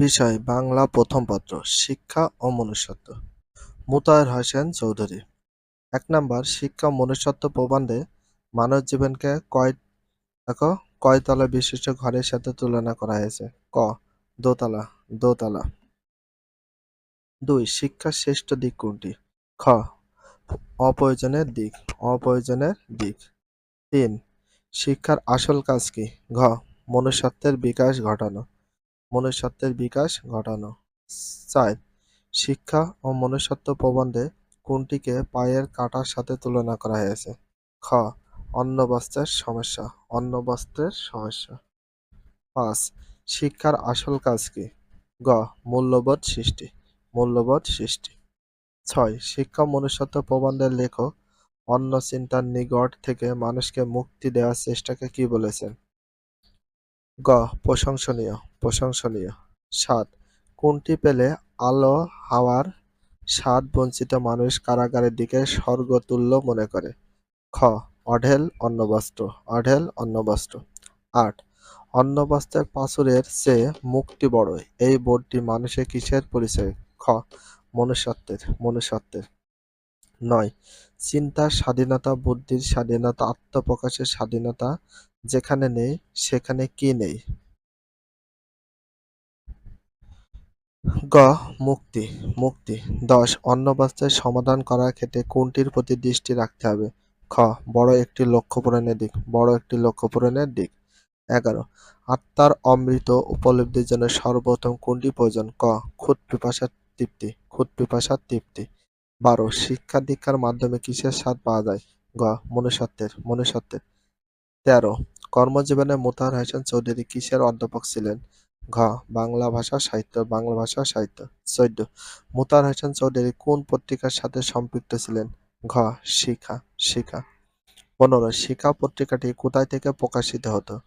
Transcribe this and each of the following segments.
বিষয় বাংলা প্রথম পত্র, শিক্ষা ও মনুষ্যত্ব। মুতায়ের হোসেন চৌধুরী। এক নাম্বার, শিক্ষা মনুষ্যত্ব প্রবন্ধে মানব জীবনকে কয়, দেখো, কয়তলা বিশিষ্ট ঘরের সাথে তুলনা করা হয়েছে। ক, দোতলা দোতলা। দুই, শিক্ষার শ্রেষ্ঠ দিক কোনটি? খ, অপ্রয়োজনের দিক অপ্রয়োজনের দিক। তিন, শিক্ষার আসল কাজ কি? ঘ, মনুষ্যত্বের বিকাশ ঘটানো। মনুষ্যত্বের বিকাশ ঘটানো। চার, শিক্ষা ও মনুষ্যত্ব প্রবন্ধে কোনটিকে পায়ের কাটার সাথে তুলনা করা হয়েছে? খ অন্ন বস্ত্রের সমস্যা। অন্ন বস্ত্রের সমস্যা। পাঁচ, শিক্ষার আসল কাজ কি? গ, মূল্যবোধ সৃষ্টি। মূল্যবোধ সৃষ্টি। ছয়, শিক্ষা মনুষ্যত্ব প্রবন্ধের লেখক অন্য চিন্তার নিগড় থেকে মানুষকে মুক্তি দেওয়ার চেষ্টাকে কি বলেছেন? গ, প্রশংসনীয় প্রশংসনীয়। সাত, কোনটি পেলে আলো হাওয়ার স্বাদ বঞ্চিত মানুষ কারাগারের দিকে স্বর্গতুল্য মনে করে? খ, অঢেল অন্নবস্ত্র অঢেল অন্নবস্ত্র। আট, অন্নবস্ত্রের পাথরের চেয়ে মুক্তি বড় এই বোর্ডটি মানুষের কিসের পরিচয়? খ, মনুষ্যত্বের মনুষ্যত্বের। নয়, চিন্তার স্বাধীনতা, বুদ্ধির স্বাধীনতা, আত্মপ্রকাশের স্বাধীনতা যেখানে নেই, সেখানে কি নেই? গ. মুক্তি। মুক্তি। দশ. অন্নবস্ত্রের সমাধান করার ক্ষেত্রে কোনটির প্রতি দৃষ্টি রাখতে হবে? খ. বড় একটি লক্ষ্য পূরণের দিক। বড় একটি লক্ষ্য পূরণের দিক। এগারো. আত্মার অমৃত উপলব্ধির জন্য সর্বপ্রথম কোনটি প্রয়োজন? ক. খুদ পিপাসার তৃপ্তি। খুদ পিপাসার তৃপ্তি। বারো. শিক্ষা দীক্ষার মাধ্যমে কিসের স্বাদ পাওয়া যায়? গ. মনুষ্যত্বের। মনুষ্যত্বের। তেরো, কর্মজীবনে মোতাহার হোসেন চৌধুরী কিসের অধ্যাপক ছিলেন? ঘ, বাংলা ভাষা সাহিত্য, বাংলা ভাষা সাহিত্য। চোদ্দ, মোতাহার হোসেন চৌধুরী কোন পত্রিকার সাথে সম্পৃক্ত ছিলেন? ঘ, শিখা শিখা। পনেরো, শিখা পত্রিকাটি কোথায় থেকে প্রকাশিত হতো?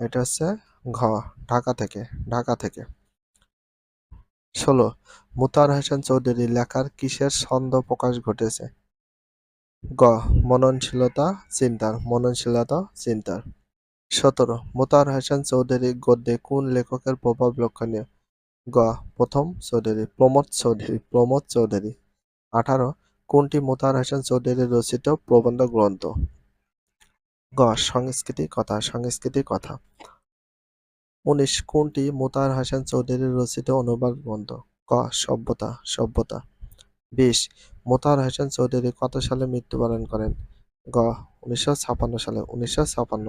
এটা হচ্ছে ঘ, ঢাকা থেকে ঢাকা থেকে। ষোলো মুতার হোসেন চৌধুরী লেখার কিসের ছন্দ প্রকাশ ঘটেছে? গ, মননশীলতা, চিন্তার মননশীলতা, চিন্তার। সতেরো মোতার হোসেন চৌধুরী গদ্যে কোন লেখকের প্রভাব লক্ষণীয়? গ, প্রথম চৌধুরী, প্রমোদ চৌধুরী প্রমোদ চৌধুরী। আঠারো, কোনটি মোতার হোসেন চৌধুরীর রচিত প্রবন্ধ গ্রন্থ? গ সংস্কৃতি কথা সংস্কৃতি কথা। উনিশ, কোনটি মোতার হোসেন চৌধুরীর রচিত অনুবাদ গ্রন্থ? ক, সভ্যতা সভ্যতা। বিশ মোতার হোসেন চৌধুরী কত সালে মৃত্যুবরণ করেন? গ, উনিশশো ছাপান্ন সালে, উনিশশো ছাপান্ন,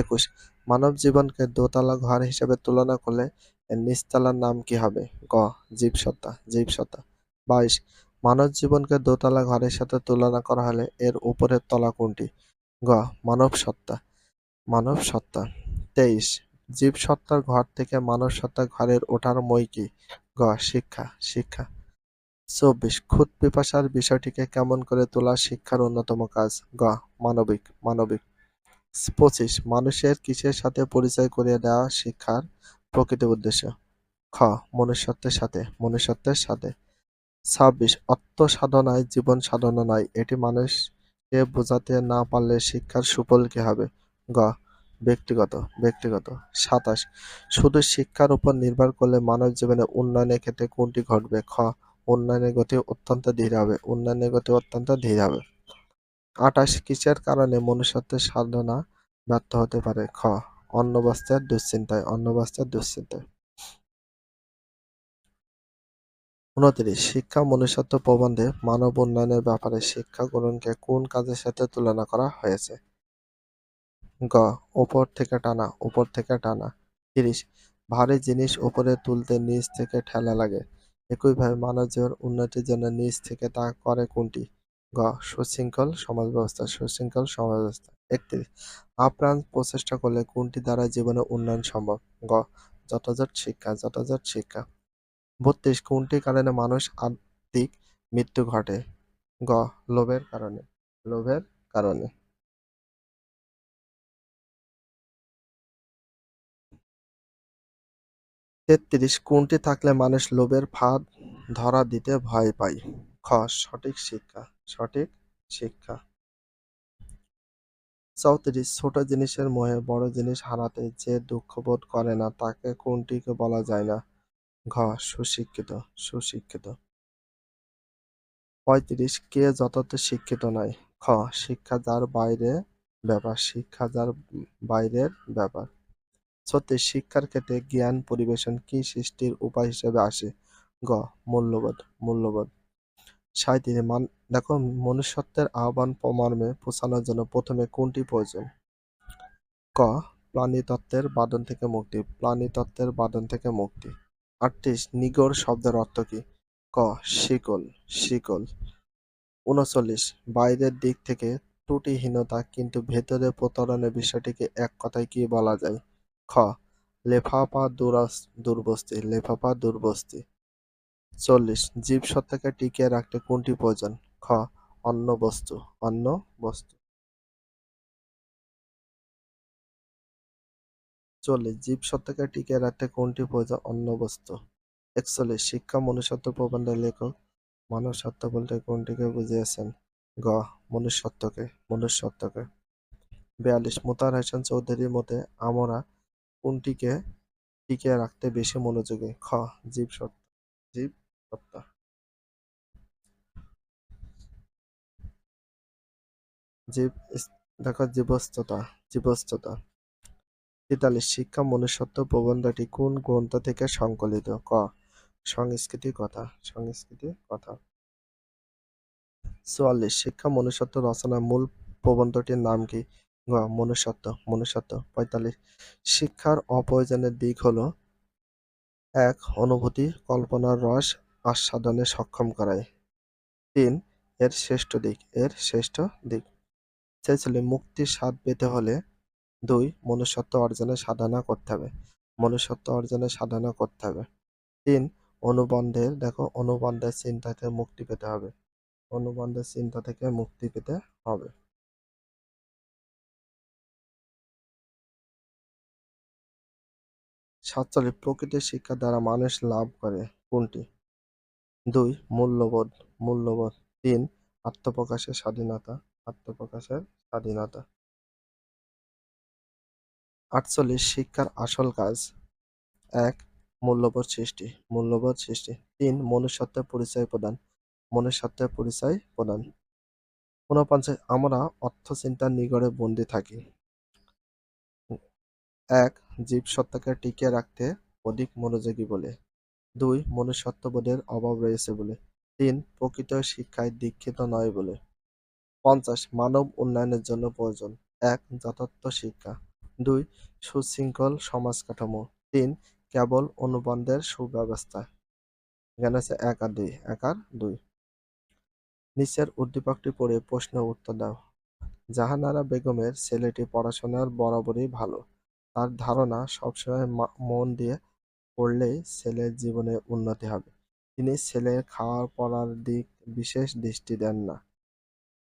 একুশ, মানব জীবনকে দোতলা ঘর হিসেবে তুলনা করলে নিচতলার নাম কি হবে? গ জীবসত্তা জীবসত্তা বাইশ, মানব জীবনকে দোতলা ঘরের সাথে তুলনা করা হলে এর উপরের তলা কোনটি? গ, মানব সত্তা মানব সত্তা। তেইশ, জীব সত্তার ঘর থেকে মানব সত্তা ঘরের ওঠার মই কি? গ, শিক্ষা শিক্ষা। চব্বিশ খুদ পিপাসার বিষয়টিকে কেমন করে তোলা শিক্ষার অন্যতম কাজ? গ, মানবিক মানবিক। পঁচিশ, মানুষের কিসের সাথে পরিচয় করিয়ে দেওয়া শিক্ষার প্রকৃত উদ্দেশ্য। খ, মনুষ্যত্বের সাথে মনুষ্যত্বের সাথে। ছাব্বিশ অর্থ সাধনায় জীবন সাধনা নয়, এটি মানুষকে বোঝাতে না পারলে শিক্ষার সুফল কি হবে? গ, ব্যক্তিগত ব্যক্তিগত। সাতাশ, শুধু শিক্ষার উপর নির্ভর করলে মানব জীবনে উন্নয়নের ক্ষেত্রে কোনটি ঘটবে? খ উন্নয়নের গতি অত্যন্ত ধীর হবে, উন্নয়নের গতি অত্যন্ত ধীর হবে। আটাশ কিসের কারণে মনুষ্যত্বের সাধনা ব্যর্থ হতে পারে? খ অন্নবস্ত্রের দুশ্চিন্তায় অন্নবস্ত্রের দুশ্চিন্তায়। উনত্রিশ, শিক্ষা মনুষ্যত্ব প্রবন্ধে মানব উন্নয়নের ব্যাপারে শিক্ষা গ্রহণকে কোন কাজের সাথে তুলনা করা হয়েছে? গ, উপর থেকে টানা, উপর থেকে টানা। তিরিশ, ভারী জিনিস উপরে তুলতে নিচ থেকে ঠেলা লাগে। একইভাবে মানব জীবন উন্নতির জন্য নিচ থেকে তা করে কোনটি? গ. সুশৃঙ্খল সমাজ ব্যবস্থা সুশৃঙ্খল সমাজ ব্যবস্থা একত্রিশ। আপ্রাণ প্রচেষ্টা করলে কোনটি দ্বারা জীবনে উন্নয়ন সম্ভব? গ. যথাযথ শিক্ষা। যথাযথ শিক্ষা। বত্রিশ। কোনটি কারণে মানুষ আত্মিক মৃত্যু ঘটে? গ. লোভের কারণে। লোভের কারণে। তেত্রিশ কোনটি থাকলে মানুষ লোভের ফাঁদ ধরা দিতে ভয় পায়? খ, সঠিক শিক্ষা সঠিক শিক্ষা। চৌত্রিশ, ছোট জিনিসের মোহে বড় জিনিস হারাতে যে দুঃখ বোধ করে না, তাকে কোনটিকে বলা যায় না? ঘ, সুশিক্ষিত সুশিক্ষিত। পঁয়ত্রিশ, কে যথার্থ শিক্ষিত নয়? খ, শিক্ষা যার বাইরে ব্যাপার, শিক্ষা যার বাইরের ব্যাপার। ছত্রিশ শিক্ষার ক্ষেত্রে জ্ঞান পরিবেশন কি সৃষ্টির উপায় হিসেবে আসে? গ, মূল্যবোধ মূল্যবোধ। সাঁইত্রিশ মান, দেখো মনুষ্যত্বের আহ্বান মর্মে পৌঁছানোর জন্য প্রথমে কোনটি প্রয়োজন? ক, প্রাণীতত্ত্বের বাদন থেকে মুক্তি, প্রাণীতত্ত্বের বাদন থেকে মুক্তি। আটত্রিশ, নিগড় শব্দের অর্থ কি? ক, শিকল শিকল। উনচল্লিশ, বাইরের দিক থেকে ত্রুটিহীনতা কিন্তু ভেতরে প্রতারণের বিষয়টিকে এক কথায় কি বলা যায়? খ লেফাফা দুরাস- দুর্বস্তি লেফাফা দুর্বস্তি চল্লিশ, জীব সত্তাকে টিকিয়ে রাখতে কোনটি প্রয়োজন? খ অন্য বস্তু অন্য বস্তু। চল্লিশ, জীব সত্তাকে টিকিয়ে রাখতে কোনটি প্রয়োজন? অন্য বস্তু। একচল্লিশ, শিক্ষা, মনুষ্যত্ব প্রবন্ধের লেখক মানব সত্তা বলতে কোনটিকে বুঝিয়েছেন? গ, মনুষ্যত্বকে মনুষ্যত্বকে। বিয়াল্লিশ, মোতার হোসেন চৌধুরীর মতে আমরা কোনটিকে টিকিয়ে রাখতে বেশি মনোযোগী? খ, জীব সত্তা। জীব সত্তা। জীব দেখো, জীবস্ততা জীবস্ততা। তেতাল্লিশ, শিক্ষা, মনুষ্যত্ব, প্রবন্ধটি কোন গ্রন্থ থেকে সংকলিত? ক, সংস্কৃতি কথা সংস্কৃতি কথা। চুয়াল্লিশ, শিক্ষা, মনুষ্যত্ব রচনার মূল প্রবন্ধটির নাম কি? গ মনুষ্যত্ব মনুষ্যত্ব। পঁয়তাল্লিশ। শিক্ষার অপ্রয়োজনের দিক হলো এক, অনুভূতি, কল্পনার রস আস্বাদনে সক্ষম করায় তিন, এর শ্রেষ্ঠ দিক, এর শ্রেষ্ঠ দিক। ছেচল্লিশ মুক্তির স্বাদ পেতে হলে দুই, মনুষ্যত্ব অর্জনে সাধনা করতে হবে। মনুষ্যত্ব অর্জনে সাধনা করতে হবে। তিন অনুবন্ধের দেখো, অনুবন্ধের চিন্তা থেকে মুক্তি পেতে হবে। অনুবন্ধের চিন্তা থেকে মুক্তি পেতে হবে। সাতচল্লিশ প্রকৃতির শিক্ষা দ্বারা মানুষ লাভ করে। কোনটি? দুই, মূল্যবোধ। মূল্যবোধ। তিন, আত্মপ্রকাশের স্বাধীনতা। আত্মপ্রকাশের স্বাধীনতা। আটচল্লিশ, শিক্ষার আসল কাজ। এক, মূল্যবোধ সৃষ্টি। মূল্যবোধ সৃষ্টি। তিন, মনুষ্যত্বের পরিচয় প্রদান। মনুষ্যত্বের পরিচয় প্রদান। ঊনপঞ্চাশ আমরা অর্থচিন্তার নিগড়ে বন্দী থাকি। এক, জীব সত্তাকে টিকিয়ে রাখতে অধিক মনোযোগী বলে। দুই, মনুষ্যত্ববোধের অভাব রয়েছে বলে। তিন, প্রকৃত শিক্ষায় দীক্ষিত নয় বলে। পঞ্চাশ, মানব উন্নয়নের জন্য প্রয়োজন। এক, যথার্থ শিক্ষা। দুই, সুশৃঙ্খল সমাজ কাঠামো তিন, কেবল অনুবন্ধের সুব্যবস্থা। এখানে আছে এক আর দুই। এক আর দুই। নিচের উদ্দীপকটি পড়ে প্রশ্ন উত্তর দাও। জাহানারা বেগমের ছেলেটি পড়াশোনার বরাবরই ভালো। তার ধারণা সবসময় মন দিয়ে পড়লেই ছেলের জীবনে উন্নতি হবে। তিনি ছেলের খাওয়ার পড়ার দিক বিশেষ দৃষ্টি দেন না।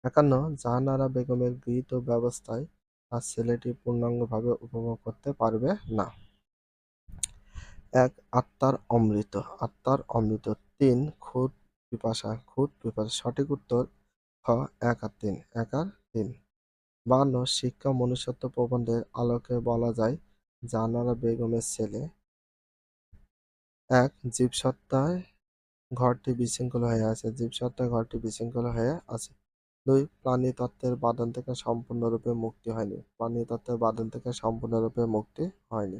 একান্ন, জাহানারা বেগমের গৃহীত ব্যবস্থায় তার ছেলেটি পূর্ণাঙ্গভাবে উপভোগ করতে পারবে না। এক, আত্মার অমৃত। আত্মার অমৃত। তিন, খুদ পিপাসা। খুদ পিপাসা। সঠিক উত্তর খ, এক আর তিন। এক আর তিন। বান্ন, শিক্ষা মনুষ্যত্ব প্রবন্ধের আলোকে বলা যায় জাহানারা বেগমের ছেলে। এক জীবসত্তায় ঘরটি বিশৃঙ্খল হয়ে আছে। জীবসত্তায় ঘরটি বিশৃঙ্খল হয়ে আছে। দুই প্রাণী তত্ত্বের বাঁধন থেকে সম্পূর্ণরূপে মুক্তি হয়নি। প্রাণী তত্ত্বের বাঁধন থেকে সম্পূর্ণরূপে মুক্তি হয়নি।